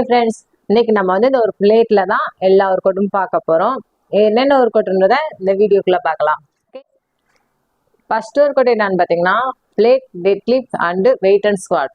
Hi friends இன்னைக்கு நம்ம வந்து இந்த ஒரு பிளேட்ல தான் எல்லா ஒரு கொட்டும் பார்க்க போறோம். என்னென்ன ஒரு அவுட்ன்றத இந்த வீடியோக்குள்ள பார்க்கலாம். ஃபர்ஸ்ட் ஒரு கொட்டு என்னன்னு பார்த்தீங்கன்னா plate deadlift and weight and squat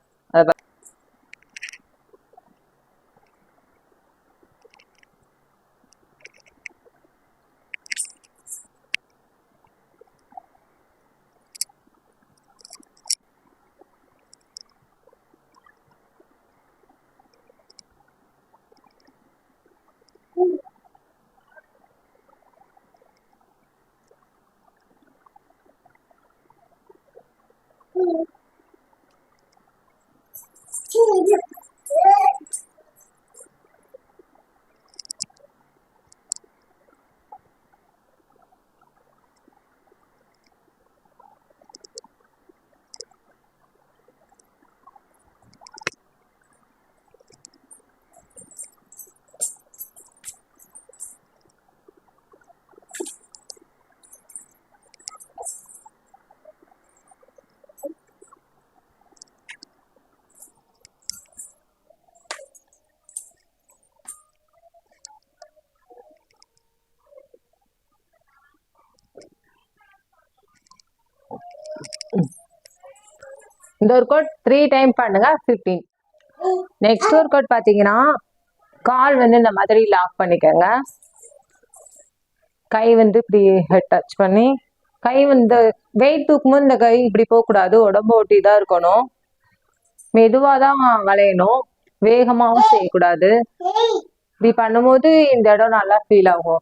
இந்த ஒரு கோட் த்ரீ டைம் பண்ணுங்க ஃபிஃப்டீன் நெக்ஸ்ட் ஒர்க் கோட் பார்த்தீங்கன்னா கால் வந்து இந்த மாதிரி லாக் பண்ணிக்கோங்க. கை வந்து இப்படி ஹெட் டச் பண்ணி கை வந்து வெயிட் தூக்கும்போது இந்த கை இப்படி போகக்கூடாது உடம்பு ஒட்டி தான் இருக்கணும். மெதுவாக தான் வளையணும் வேகமாகவும் செய்யக்கூடாது. இப்படி பண்ணும்போது இந்த இடம் நல்லா ஃபீல் ஆகும்.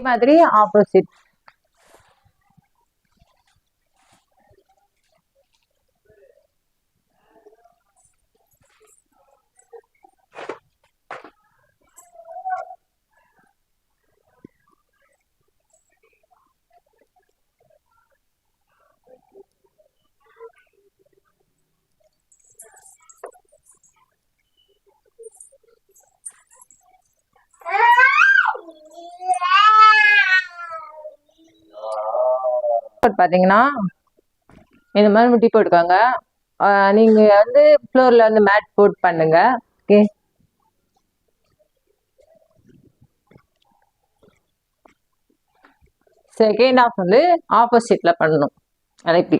மாதிரி ஆப்போசிட் பார்த்தீங்கன்னா இந்த மாதிரி முட்டி போட்டுக்கோங்க. நீங்கள் நீங்க வந்து ஃப்ளோர்ல வந்து மேட் போட் பண்ணுங்க. ஓகே செகண்ட் ஆஃப் வந்து ஆப்போசிட்ல பண்ணணும். அழைப்பி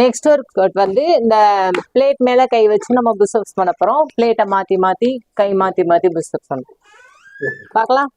நெக்ஸ்ட் ஒர்க் வந்து இந்த பிளேட் மேல கை வச்சு நம்ம புஷ்அப்ஸ் பண்ண போறோம். பிளேட்டை மாத்தி மாத்தி கை மாத்தி மாத்தி புஷ்அப்ஸ் பண்ணணும். பார்க்கலாம்?